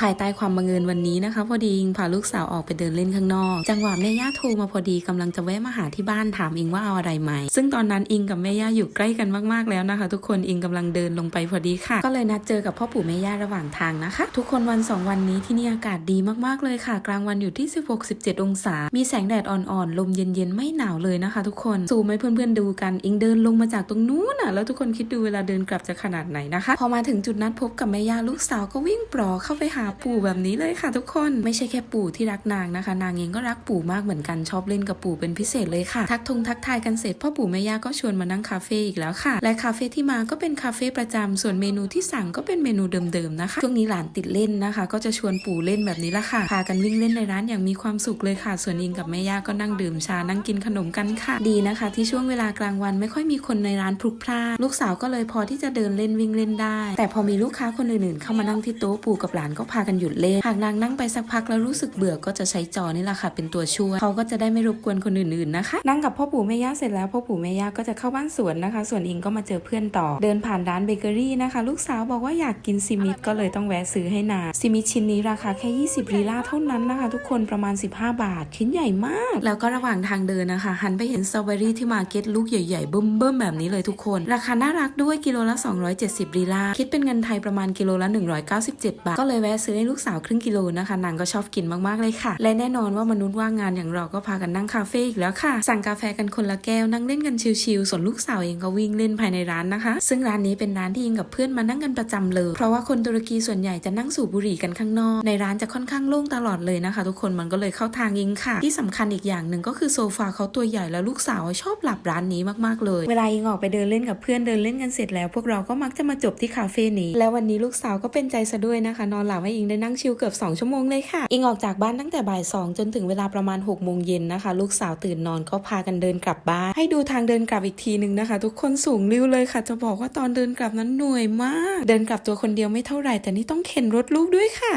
ภายใต้ความบังเอิญวันนี้นะคะพอดีอิงพาลูกสาวออกไปเดินเล่นข้างนอก จังหวะแม่ย่าโทรมาพอดีกำลังจะแวะมาหาที่บ้านถามอิงว่าเอาอะไรไหม ซึ่งตอนนั้นอิงกับแม่ย่าอยู่ใกล้กันมากๆแล้วนะคะ ทุกคนอิงกำลังเดินลงไปพอดีค่ะ ก็เลยนัดเจอกับพ่อปู่แม่ย่าระหว่างทางนะคะ ทุกคนวันสองวันนี้ที่นี่อากาศดีมากๆเลยค่ะ กลางวันอยู่ที่ 16-17 องศา มีแสงแดดอ่อนๆลมเย็นๆไม่หนาวเลยนะคะ ทุกคนซูมให้เพื่อนๆดูกันอิงเดินลงมาจากตรงนู้นน่ะแล้วทุกคนคิดดูเวลาเดินกลับจะขนาดไหนนะคะ พอมาถึงจุดนัดพบกับแม่ย่าลูกสาวก็วิ่งปลอเข้าไปหาปู่แบบนี้เลยค่ะทุกคนไม่ใช่แค่ปู่ที่รักนางนะคะ นางเองก็รักปู่มากเหมือนกันชอบเล่นกับปู่เป็นพิเศษเลยค่ะ ทักทงทักทายกันเสร็จพ่อปู่แม่ย่าก็ชวนมานั่งคาเฟ่อีกแล้วค่ะ และคาเฟ่ที่มาก็เป็นคาเฟ่ประจำส่วนเมนูที่สั่งก็เป็นเมนูเดิมๆนะคะช่วงนี้หลานติดเล่นนะคะ ก็จะชวนปู่เล่นแบบนี้ละค่ะพากันวิ่งเล่นในร้านอย่างมีความสุขเลยค่ะ ส่วนอิงกับแม่ย่าก็นั่งดื่มชานั่งกินขนมกันค่ะ ดีนะคะ ที่ช่วงเวลากลางวันไม่ค่อยมีคนในร้านพลุกพล่านลูกสาวก็เลยพอที่จะเดินเล่นวิ่งเล่นได้ แต่พอมีลูกค้าคนอื่นๆเข้ามานั่งที่โต๊ะปู่กับหลานก็พากันหยุดเล่น หากนางนั่งไปสักพักแล้วรู้สึกเบื่อก็จะใช้จอนี่แหละค่ะเป็นตัวช่วย เขาก็จะได้ไม่รบกวนคนอื่นๆนะคะ นั่งกับพ่อปู่แม่ย่าเสร็จแล้วพ่อปู่แม่ย่าก็จะเข้าบ้านสวนนะคะ ส่วนอิงก็มาเจอเพื่อนต่อ เดินผ่านร้านเบเกอรี่นะคะ ลูกสาวบอกว่าอยากกินซิมิตก็เลยต้องแวะซื้อให้นางซิมิตชิ้นนี้ราคาแค่ 20ลีลาเท่านั้นนะคะ ทุกคนประมาณ 15 บาท ชิ้นใหญ่มาก แล้วก็ระหว่างทางเดินนะคะ หันไปเห็นสตรอเบอรี่ที่มาเก็ตลูกใหญ่ๆเบิ่มๆแบบนี้เลยทุกคน ราคาน่ารักด้วยกิโลละ 270ลีลาคิดเป็นเงินไทยประมาณกิโลละ 197 บาทก็เลยแวะซื้อให้ลูกสาวครึ่งกิโลนะคะนางก็ชอบกินมากๆเลยค่ะ และแน่นอนว่ามนุษย์ว่างงานอย่างเราก็พากันนั่งคาเฟ่อีกแล้วค่ะ สั่งกาแฟกันคนละแก้วนั่งเล่นกันชิลๆส่วนลูกสาวเองก็วิ่งเล่นภายในร้านนะคะ ซึ่งร้านนี้เป็นร้านที่ยิงกับเพื่อนมานั่งกันประจำเลย เพราะว่าคนตุรกีส่วนใหญ่จะนั่งสูบบุหรี่กันข้างนอก ในร้านจะค่อนข้างโล่งตลอดเลยนะคะ ทุกคนมันก็เลยเข้าทางยิงค่ะ ที่สำคัญอีกอย่างหนึ่งก็คือโซฟาเขาตัวใหญ่แล้วลูกสาวชอบหลับร้านนี้มากๆเลย เวลายิงออกไปเดินเล่นกับเพื่อนเดินเล่นกันเสร็จแล้ว พวกเราก็มักจะมาจบที่คาเฟ่นี้ แล้ววันนี้ลูกสาวก็เป็นใจซะด้วยนะคะ นอนหลับให้อิงได้นั่งชิลเกือบ 2 ชั่วโมงเลยค่ะ อิงออกจากบ้านตั้งแต่บ่ายสองจนถึงเวลาประมาณ6กโมงเย็นนะคะ ลูกสาวตื่นนอนก็พากันเดินกลับบ้าน ให้ดูทางเดินกลับอีกทีหนึ่งนะคะ ทุกคนสูงริ้วเลยค่ะ จะบอกว่าตอนเดินกลับนั้นเหนื่อยมาก เดินกลับตัวคนเดียวไม่เท่าไหร่ แต่นี่ต้องเข็นรถลูกด้วยค่ะ